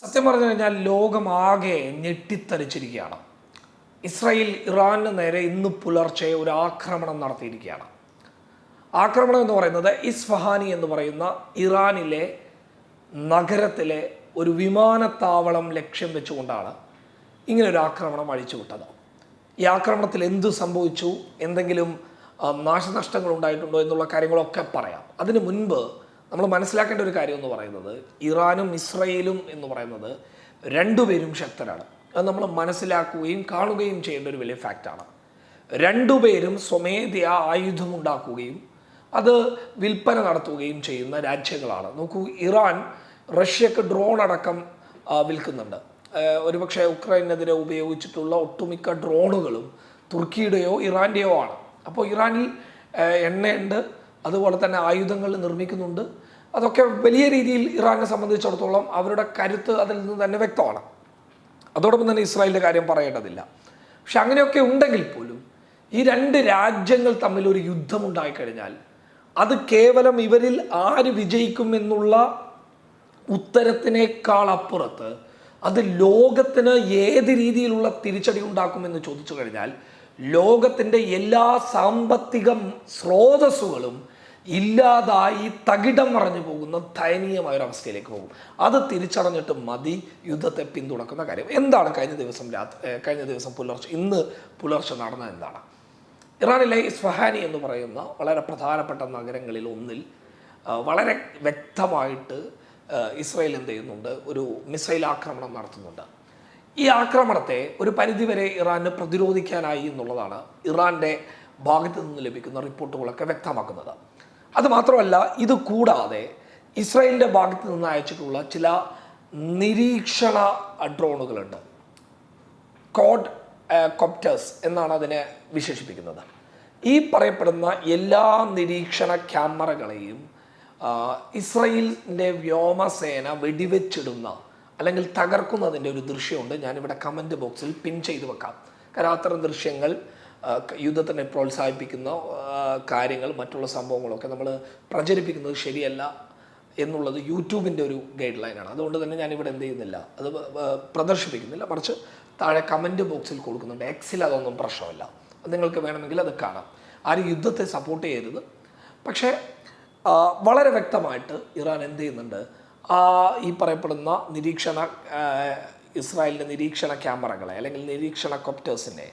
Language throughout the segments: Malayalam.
സത്യം പറഞ്ഞു കഴിഞ്ഞാൽ ലോകമാകെ ഞെട്ടിത്തരിച്ചിരിക്കുകയാണ്. ഇസ്രായേൽ ഇറാന് നേരെ ഇന്ന് പുലർച്ചെ ഒരു ആക്രമണം നടത്തിയിരിക്കുകയാണ്. ആക്രമണം എന്ന് പറയുന്നത് ഇസ്ഫഹാനി എന്ന് പറയുന്ന ഇറാനിലെ നഗരത്തിലെ ഒരു വിമാനത്താവളം ലക്ഷ്യം വെച്ചുകൊണ്ടാണ് ഇങ്ങനെ ഒരു ആക്രമണം അഴിച്ചുവിട്ടത്. ഈ ആക്രമണത്തിൽ എന്തു സംഭവിച്ചു? എന്തെങ്കിലും നാശനഷ്ടങ്ങൾ ഉണ്ടായിട്ടുണ്ടോ എന്നുള്ള കാര്യങ്ങളൊക്കെ പറയാം. അതിനു മുൻപ് നമ്മൾ മനസ്സിലാക്കേണ്ട ഒരു കാര്യം എന്ന് പറയുന്നത് ഇറാനും ഇസ്രയേലും എന്ന് പറയുന്നത് രണ്ടുപേരും ശക്തരാണ്. അത് നമ്മൾ മനസ്സിലാക്കുകയും കാണുകയും ചെയ്യേണ്ട ഒരു വലിയ ഫാക്റ്റാണ് രണ്ടുപേരും സ്വമേധയാ ആയുധമുണ്ടാക്കുകയും അത് വിൽപ്പന നടത്തുകയും ചെയ്യുന്ന രാജ്യങ്ങളാണ്. നോക്കൂ ഇറാൻ റഷ്യക്ക് ഡ്രോൺ അടക്കം വിൽക്കുന്നുണ്ട്. ഒരുപക്ഷെ ഉക്രൈനെതിരെ ഉപയോഗിച്ചിട്ടുള്ള ഒട്ടുമിക്ക ഡ്രോണുകളും തുർക്കിയുടെയോ ഇറാന്റെയോ ആണ്. അപ്പോൾ ഇറാനിൽ എണ്ണയുണ്ട് അതുപോലെ തന്നെ ആയുധങ്ങൾ നിർമ്മിക്കുന്നുണ്ട്. അതൊക്കെ വലിയ രീതിയിൽ ഇറാനെ സംബന്ധിച്ചിടത്തോളം അവരുടെ കരുത്ത് അതിൽ നിന്ന് തന്നെ വ്യക്തമാണ്. അതോടൊപ്പം തന്നെ ഇസ്രായേലിന്റെ കാര്യം പറയേണ്ടതില്ല. പക്ഷെ അങ്ങനെയൊക്കെ ഉണ്ടെങ്കിൽ പോലും ഈ രണ്ട് രാജ്യങ്ങൾ തമ്മിൽ ഒരു യുദ്ധം ഉണ്ടായിക്കഴിഞ്ഞാൽ അത് കേവലം ഇവരിൽ ആര് വിജയിക്കും എന്നുള്ള ഉത്തരത്തിനേക്കാൾ അപ്പുറത്ത് അത് ലോകത്തിന് ഏത് രീതിയിലുള്ള തിരിച്ചടി ഉണ്ടാക്കുമെന്ന് ചോദിച്ചു കഴിഞ്ഞാൽ ലോകത്തിന്റെ എല്ലാ സാമ്പത്തിക സ്രോതസ്സുകളും ഇല്ലാതായി തകിടം മറഞ്ഞു പോകുന്ന ദയനീയമായ ഒരു അവസ്ഥയിലേക്ക് പോകും. അത് തിരിച്ചറിഞ്ഞിട്ട് മതി യുദ്ധത്തെ പിന്തുണക്കുന്ന കാര്യം. എന്താണ് കഴിഞ്ഞ ദിവസം രാത്രി കഴിഞ്ഞ ദിവസം പുലർച്ചെ ഇന്ന് പുലർച്ചെ നടന്ന എന്താണ്? ഇറാനിലെ ഇസ്ഫഹാനി എന്ന് പറയുന്ന വളരെ പ്രധാനപ്പെട്ട നഗരങ്ങളിൽ ഒന്നിൽ വളരെ വ്യക്തമായിട്ട് ഇസ്രയേൽ എന്ത് ചെയ്യുന്നുണ്ട്? ഒരു മിസൈൽ ആക്രമണം നടത്തുന്നുണ്ട്. ഈ ആക്രമണത്തെ ഒരു പരിധിവരെ ഇറാന് പ്രതിരോധിക്കാനായി എന്നുള്ളതാണ് ഇറാന്റെ ഭാഗത്തു നിന്ന് ലഭിക്കുന്ന റിപ്പോർട്ടുകളൊക്കെ വ്യക്തമാക്കുന്നത്. അത് മാത്രമല്ല ഇത് കൂടാതെ ഇസ്രായേലിന്റെ ഭാഗത്ത് നിന്ന് അയച്ചിട്ടുള്ള ചില നിരീക്ഷണ ഡ്രോണുകളുണ്ട്. കോഡ് കോപ്റ്റേഴ്സ് എന്നാണ് അതിനെ വിശേഷിപ്പിക്കുന്നത്. ഈ പറയപ്പെടുന്ന എല്ലാ നിരീക്ഷണ ക്യാമറകളെയും ഇസ്രയേലിന്റെ വ്യോമസേന വെടിവെച്ചിടുന്ന അല്ലെങ്കിൽ തകർക്കുന്നതിന്റെ ഒരു ദൃശ്യമുണ്ട്. ഞാനിവിടെ കമന്റ് ബോക്സിൽ പിൻ ചെയ്ത് വെക്കാം. കാരണം അത്തരം ദൃശ്യങ്ങൾ യുദ്ധത്തിനെ പ്രോത്സാഹിപ്പിക്കുന്ന കാര്യങ്ങൾ മറ്റുള്ള സംഭവങ്ങളൊക്കെ നമ്മൾ പ്രചരിപ്പിക്കുന്നത് ശരിയല്ല എന്നുള്ളത് യൂട്യൂബിന്റെ ഒരു ഗൈഡ് ലൈനാണ് അതുകൊണ്ട് തന്നെ ഞാനിവിടെ എന്ത് ചെയ്യുന്നില്ല അത് പ്രദർശിപ്പിക്കുന്നില്ല. മറിച്ച് താഴെ കമന്റ് ബോക്സിൽ കൊടുക്കുന്നുണ്ട് എക്സിൽ അതൊന്നും പ്രശ്നമില്ല നിങ്ങൾക്ക് വേണമെങ്കിൽ അത് കാണാം. ആരും യുദ്ധത്തെ സപ്പോർട്ട് ചെയ്യരുത്. പക്ഷേ വളരെ വ്യക്തമായിട്ട് ഇറാൻ എന്ത് ചെയ്യുന്നുണ്ട് ഈ പറയപ്പെടുന്ന നിരീക്ഷണ ഇസ്രായേലിന്റെ നിരീക്ഷണ ക്യാമറകളെ അല്ലെങ്കിൽ നിരീക്ഷണ കോപ്റ്റേഴ്സിനെ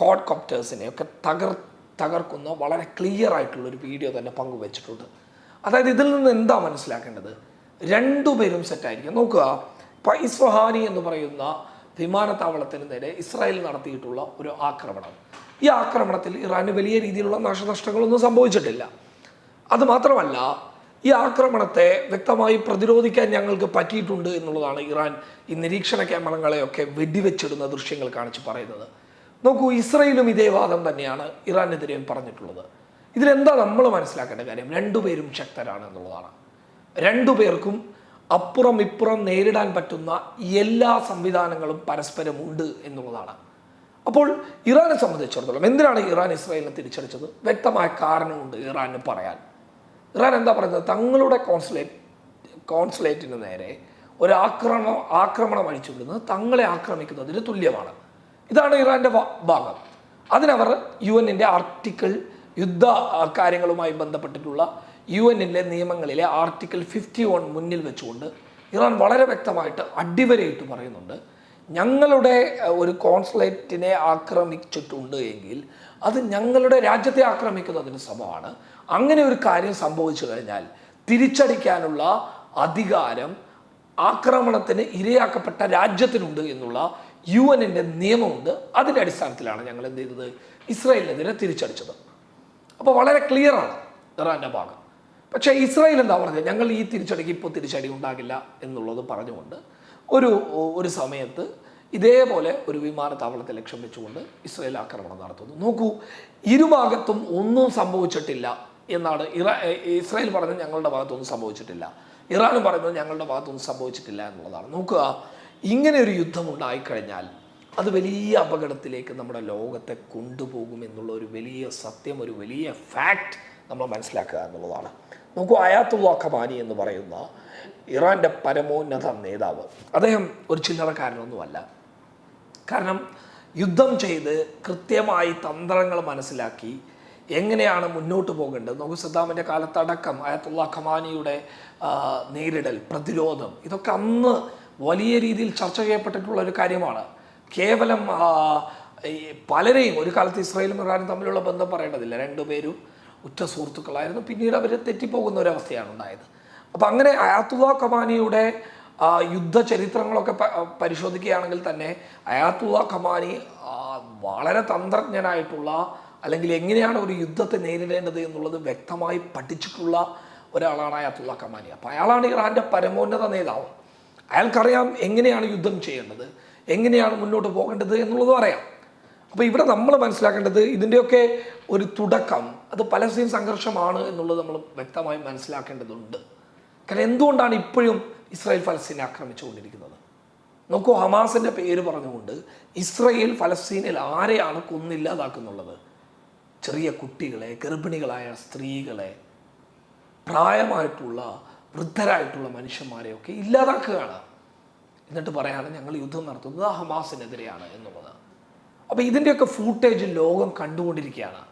കോഡ് കോപ്റ്റേഴ്സിനെ ഒക്കെ തകർ തകർക്കുന്ന വളരെ ക്ലിയർ ആയിട്ടുള്ള ഒരു വീഡിയോ തന്നെ പങ്കുവച്ചിട്ടുണ്ട്. അതായത് ഇതിൽ നിന്ന് എന്താ മനസ്സിലാക്കേണ്ടത്? രണ്ടുപേരും സെറ്റായിരിക്കും നോക്കുക ഇപ്പം ഇസ്ഫഹാനി എന്ന് പറയുന്ന വിമാനത്താവളത്തിന് നേരെ ഇസ്രായേൽ നടത്തിയിട്ടുള്ള ഒരു ആക്രമണം. ഈ ആക്രമണത്തിൽ ഇറാന് വലിയ രീതിയിലുള്ള നാശനഷ്ടങ്ങളൊന്നും സംഭവിച്ചിട്ടില്ല. അത് മാത്രമല്ല ഈ ആക്രമണത്തെ വ്യക്തമായി പ്രതിരോധിക്കാൻ ഞങ്ങൾക്ക് പറ്റിയിട്ടുണ്ട് എന്നുള്ളതാണ് ഇറാൻ ഈ നിരീക്ഷണ ക്യാമറകളെയൊക്കെ വെടിവെച്ചിടുന്ന ദൃശ്യങ്ങൾ കാണിച്ച് പറയുന്നത്. നോക്കൂ ഇസ്രയേലും ഇതേ വാദം തന്നെയാണ് ഇറാനെതിരെ പറഞ്ഞിട്ടുള്ളത്. ഇതിലെന്താ നമ്മൾ മനസ്സിലാക്കേണ്ട കാര്യം? രണ്ടുപേരും ശക്തരാണ് എന്നുള്ളതാണ് രണ്ടുപേർക്കും അപ്പുറം ഇപ്പുറം നേരിടാൻ പറ്റുന്ന എല്ലാ സംവിധാനങ്ങളും പരസ്പരം ഉണ്ട് എന്നുള്ളതാണ്. അപ്പോൾ ഇറാനെ സംബന്ധിച്ചിടത്തോളം എന്തിനാണ് ഇറാൻ ഇസ്രായേലിനെ തിരിച്ചടിച്ചത്? വ്യക്തമായ കാരണമുണ്ട് ഇറാന് പറയാൻ. ഇറാൻ എന്താ പറയുന്നത്? തങ്ങളുടെ കോൺസുലേറ്റ് കോൺസുലേറ്റിന് നേരെ ഒരു ആക്രമണം ആക്രമണം അഴിച്ചുവിടുന്നത് തങ്ങളെ ആക്രമിക്കുന്നതിന് തുല്യമാണ്. ഇതാണ് ഇറാന്റെ ഭാഗം. അതിനവർ യു എന്നിന്റെ ആർട്ടിക്കിൾ യുദ്ധ കാര്യങ്ങളുമായി ബന്ധപ്പെട്ടിട്ടുള്ള യു എന്നിലെ നിയമങ്ങളിലെ ആർട്ടിക്കിൾ ഫിഫ്റ്റി വൺ മുന്നിൽ വെച്ചുകൊണ്ട് ഇറാൻ വളരെ വ്യക്തമായിട്ട് അടിവരയിട്ട് പറയുന്നുണ്ട് ഞങ്ങളുടെ ഒരു കോൺസുലേറ്റിനെ ആക്രമിച്ചിട്ടുണ്ട് എങ്കിൽ അത് ഞങ്ങളുടെ രാജ്യത്തെ ആക്രമിക്കുന്നതിന് സമമാണ്. അങ്ങനെ ഒരു കാര്യം സംഭവിച്ചു കഴിഞ്ഞാൽ തിരിച്ചടിക്കാനുള്ള അധികാരം ആക്രമണത്തിന് ഇരയാക്കപ്പെട്ട രാജ്യത്തിനുണ്ട് എന്നുള്ള യു എന്നിന്റെ നിയമമുണ്ട്. അതിന്റെ അടിസ്ഥാനത്തിലാണ് ഞങ്ങൾ എന്ത് ചെയ്തത് ഇസ്രായേലിനെതിരെ തിരിച്ചടിച്ചത്. അപ്പോൾ വളരെ ക്ലിയറാണ് ഇറാന്റെ ഭാഗം. പക്ഷേ ഇസ്രായേൽ എന്താ പറഞ്ഞത്? ഞങ്ങൾ ഈ തിരിച്ചടിക്ക് ഇപ്പോൾ തിരിച്ചടി ഉണ്ടാകില്ല എന്നുള്ളത് പറഞ്ഞുകൊണ്ട് ഒരു ഒരു സമയത്ത് ഇതേപോലെ ഒരു വിമാനത്താവളത്തെ ലക്ഷ്യം വെച്ചുകൊണ്ട് ഇസ്രായേൽ ആക്രമണം നടത്തുന്നു. നോക്കൂ ഇരുഭാഗത്തും ഒന്നും സംഭവിച്ചിട്ടില്ല എന്നാണ് ഇറാ ഇസ്രായേൽ പറഞ്ഞത് ഞങ്ങളുടെ ഭാഗത്തൊന്നും സംഭവിച്ചിട്ടില്ല. ഇറാനും പറയുന്നത് ഞങ്ങളുടെ ഭാഗത്തൊന്നും സംഭവിച്ചിട്ടില്ല എന്നുള്ളതാണ്. നോക്കുക ഇങ്ങനെ ഒരു യുദ്ധം ഉണ്ടായിക്കഴിഞ്ഞാൽ അത് വലിയ അപകടത്തിലേക്ക് നമ്മുടെ ലോകത്തെ കൊണ്ടുപോകും എന്നുള്ള ഒരു വലിയ സത്യം ഒരു വലിയ ഫാക്റ്റ് നമ്മൾ മനസ്സിലാക്കുക എന്നുള്ളതാണ്. നോക്കൂ അയാത്തുള്ള ഖമാനി എന്ന് പറയുന്ന ഇറാന്റെ പരമോന്നത നേതാവ്. അദ്ദേഹം ഒരു ചില്ലറക്കാരനൊന്നുമല്ല. കാരണം യുദ്ധം ചെയ്ത് കൃത്യമായി തന്ത്രങ്ങൾ മനസ്സിലാക്കി എങ്ങനെയാണ് മുന്നോട്ട് പോകേണ്ടത്. നോക്കൂ സദ്ദാമിന്റെ കാലത്തടക്കം അയത്തുള്ള ഖമാനിയുടെ നേരിടൽ പ്രതിരോധം ഇതൊക്കെ അന്ന് വലിയ രീതിയിൽ ചർച്ച ചെയ്യപ്പെട്ടിട്ടുള്ള ഒരു കാര്യമാണ്. കേവലം പലരെയും ഒരു കാലത്ത് ഇസ്രായേലും ഇറാനും തമ്മിലുള്ള ബന്ധം പറയേണ്ടതില്ല. രണ്ടുപേരും ഉറ്റ സുഹൃത്തുക്കളായിരുന്നു. പിന്നീട് അവർ തെറ്റിപ്പോകുന്ന ഒരവസ്ഥയാണ് ഉണ്ടായത്. അപ്പം അങ്ങനെ അയാത്തുള്ള കമാനിയുടെ യുദ്ധ ചരിത്രങ്ങളൊക്കെ പരിശോധിക്കുകയാണെങ്കിൽ തന്നെ അയാത്തുള്ള കമാനി വളരെ തന്ത്രജ്ഞനായിട്ടുള്ള അല്ലെങ്കിൽ എങ്ങനെയാണ് ഒരു യുദ്ധത്തെ നേരിടേണ്ടത് എന്നുള്ളത് വ്യക്തമായി പഠിച്ചിട്ടുള്ള ഒരാളാണ് അയാത്തുള്ള കമാനി. അപ്പോൾ അയാളാണ് ഇറാന്റെ പരമോന്നത നേതാവ്. അയാൾക്കറിയാം എങ്ങനെയാണ് യുദ്ധം ചെയ്യേണ്ടത് എങ്ങനെയാണ് മുന്നോട്ട് പോകേണ്ടത് എന്നുള്ളതും അറിയാം. അപ്പോൾ ഇവിടെ നമ്മൾ മനസ്സിലാക്കേണ്ടത് ഇതിന്റെയൊക്കെ ഒരു തുടക്കം അത് പലസ്തീൻ സംഘർഷമാണ് എന്നുള്ളത് നമ്മൾ വ്യക്തമായി മനസ്സിലാക്കേണ്ടതുണ്ട്. കാരണം എന്തുകൊണ്ടാണ് ഇപ്പോഴും ഇസ്രായേൽ ഫലസ്തീനെ ആക്രമിച്ചുകൊണ്ടിരിക്കുന്നത്? നോക്കൂ ഹമാസിന്റെ പേര് പറഞ്ഞുകൊണ്ട് ഇസ്രയേൽ ഫലസ്തീനിൽ ആരെയാണ് കൊന്നില്ലാതാക്കുന്നുള്ളത്? ചെറിയ കുട്ടികളെ ഗർഭിണികളായ സ്ത്രീകളെ പ്രായമായിട്ടുള്ള വൃദ്ധരായിട്ടുള്ള മനുഷ്യന്മാരെയൊക്കെ ഇല്ലാതാക്കുകയാണ്. എന്നിട്ട് പറയാണ് ഞങ്ങൾ യുദ്ധം നടത്തുന്നത് ഹമാസിനെതിരെയാണ് എന്നുള്ളത്. അപ്പോൾ ഇതിന്റെയൊക്കെ ഫൂട്ടേജ് ലോകം കണ്ടുകൊണ്ടിരിക്കുകയാണ്.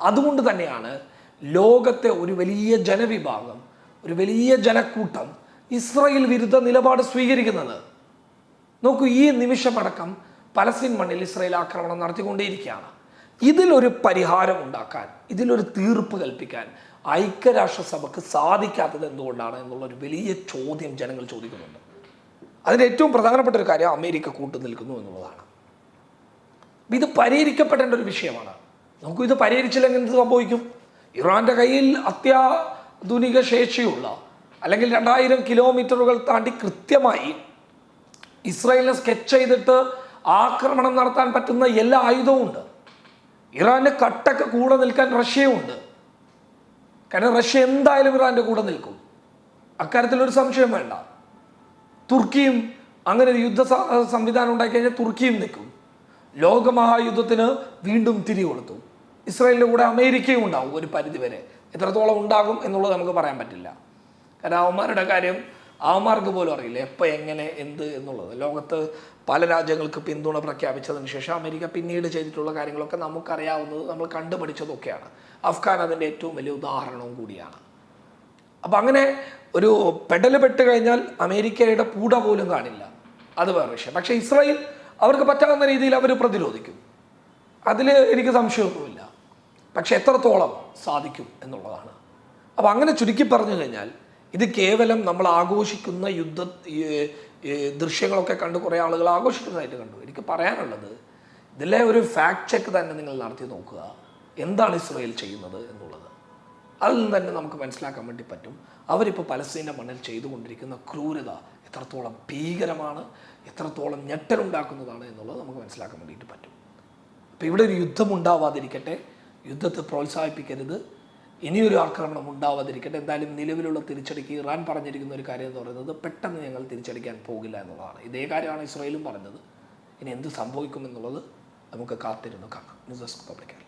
അതുകൊണ്ട് തന്നെയാണ് ലോകത്തെ ഒരു വലിയ ജനവിഭാഗം ഒരു വലിയ ജനക്കൂട്ടം ഇസ്രയേൽ വിരുദ്ധ നിലപാട് സ്വീകരിക്കുന്നത്. നോക്കൂ ഈ നിമിഷമടക്കം പലസ്തീൻ മണ്ണിൽ ഇസ്രയേൽ ആക്രമണം നടത്തിക്കൊണ്ടേയിരിക്കുകയാണ്. ഇതിലൊരു പരിഹാരം ഉണ്ടാക്കാൻ ഇതിലൊരു തീർപ്പ് കൽപ്പിക്കാൻ ഐക്യരാഷ്ട്രസഭയ്ക്ക് സാധിക്കാത്തത് എന്തുകൊണ്ടാണ് എന്നുള്ളൊരു വലിയ ചോദ്യം ജനങ്ങൾ ചോദിക്കുന്നുണ്ട്. അതിന്റെ ഏറ്റവും പ്രധാനപ്പെട്ട ഒരു കാര്യം അമേരിക്ക കൂട്ടു നിൽക്കുന്നു എന്നുള്ളതാണ്. ഇത് പരിഹരിക്കപ്പെടേണ്ട ഒരു വിഷയമാണ്. നമുക്ക് ഇത് പരിഹരിച്ചില്ലെങ്കിൽ എന്ത് സംഭവിക്കും? ഇറാന്റെ കയ്യിൽ അത്യാധുനിക ശേഷിയുള്ള അല്ലെങ്കിൽ രണ്ടായിരം കിലോമീറ്ററുകൾ താണ്ടി കൃത്യമായി ഇസ്രായേലിനെ സ്കെച്ച് ചെയ്തിട്ട് ആക്രമണം നടത്താൻ പറ്റുന്ന എല്ലാ ആയുധവും ഉണ്ട്. ഇറാന്റെ കട്ടൊക്കെ കൂടെ നിൽക്കാൻ റഷ്യയുണ്ട് കാരണം റഷ്യ എന്തായാലും ഇറാന്റെ കൂടെ നിൽക്കും. അക്കാര്യത്തിൽ ഒരു സംശയം വേണ്ട. തുർക്കിയും അങ്ങനെ ഒരു യുദ്ധ സംവിധാനം ഉണ്ടാക്കി കഴിഞ്ഞാൽ തുർക്കിയും നിൽക്കും. ലോകമഹായുദ്ധത്തിന് വീണ്ടും തിരി കൊടുത്തു ഇസ്രായേലിന്റെ കൂടെ അമേരിക്കയും ഉണ്ടാവും ഒരു പരിധിവരെ എത്രത്തോളം ഉണ്ടാകും എന്നുള്ളത് നമുക്ക് പറയാൻ പറ്റില്ല. കാരണം അവന്മാരുടെ കാര്യം അവന്മാർക്ക് പോലും അറിയില്ല. എപ്പോൾ എങ്ങനെ എന്ത് എന്നുള്ളത്. ലോകത്ത് പല രാജ്യങ്ങൾക്ക് പിന്തുണ പ്രഖ്യാപിച്ചതിന് ശേഷം അമേരിക്ക പിന്നീട് ചെയ്തിട്ടുള്ള കാര്യങ്ങളൊക്കെ നമുക്കറിയാവുന്നത് നമ്മൾ കണ്ടുപഠിച്ചതൊക്കെയാണ്. അഫ്ഗാൻ അതിന്റെ ഏറ്റവും വലിയ ഉദാഹരണവും കൂടിയാണ്. അപ്പം അങ്ങനെ ഒരു പെടൽ പെട്ട് കഴിഞ്ഞാൽ അമേരിക്കയുടെ പൂട പോലും കാണില്ല. അത് വേറെ വിഷയം. പക്ഷേ ഇസ്രായേൽ അവർക്ക് പറ്റാവുന്ന രീതിയിൽ അവർ പ്രതിരോധിക്കും. അതിൽ എനിക്ക് സംശയമൊന്നുമില്ല. പക്ഷെ എത്രത്തോളം സാധിക്കും എന്നുള്ളതാണ്. അപ്പം അങ്ങനെ ചുരുക്കി പറഞ്ഞു കഴിഞ്ഞാൽ ഇത് കേവലം നമ്മൾ ആഘോഷിക്കുന്ന യുദ്ധ ഈ, ദൃശ്യങ്ങളൊക്കെ കണ്ട് കുറേ ആളുകൾ ആഘോഷിക്കുന്നതായിട്ട് കണ്ടു. എനിക്ക് പറയാനുള്ളത് ഇതിലെ ഒരു ഫാക്ട് ചെക്ക് തന്നെ നിങ്ങൾ നടത്തി നോക്കുക. എന്താണ് ഇസ്രയേൽ ചെയ്യുന്നത് എന്നുള്ളത്. അതിൽ നിന്ന് തന്നെ നമുക്ക് മനസ്സിലാക്കാൻ വേണ്ടി പറ്റും. അവരിപ്പോൾ പലസ്തീന്റെ മണ്ണിൽ ചെയ്തുകൊണ്ടിരിക്കുന്ന ക്രൂരത എത്രത്തോളം ഭീകരമാണ് എത്രത്തോളം ഞെട്ടലുണ്ടാക്കുന്നതാണ് എന്നുള്ളത് നമുക്ക് മനസ്സിലാക്കാൻ വേണ്ടിയിട്ട് പറ്റും. അപ്പോൾ ഇവിടെ ഒരു യുദ്ധം ഉണ്ടാവാതിരിക്കട്ടെ. യുദ്ധത്തെ പ്രോത്സാഹിപ്പിക്കരുത്. ഇനിയൊരു ആക്രമണം ഉണ്ടാവാതിരിക്കട്ടെ. എന്തായാലും നിലവിലുള്ള തിരിച്ചടിക്ക് ഇറാൻ പറഞ്ഞിരിക്കുന്ന ഒരു കാര്യം എന്ന് പറയുന്നത് പെട്ടെന്ന് ഞങ്ങൾ തിരിച്ചടിക്കാൻ പോകില്ല എന്നുള്ളതാണ്. ഇതേ കാര്യമാണ് ഇസ്രായേലും പറഞ്ഞത്. ഇനി എന്ത് സംഭവിക്കുമെന്നുള്ളത് നമുക്ക് കാത്തിരുന്ന് കാണാം. News desk പബ്ലിക്കാണ്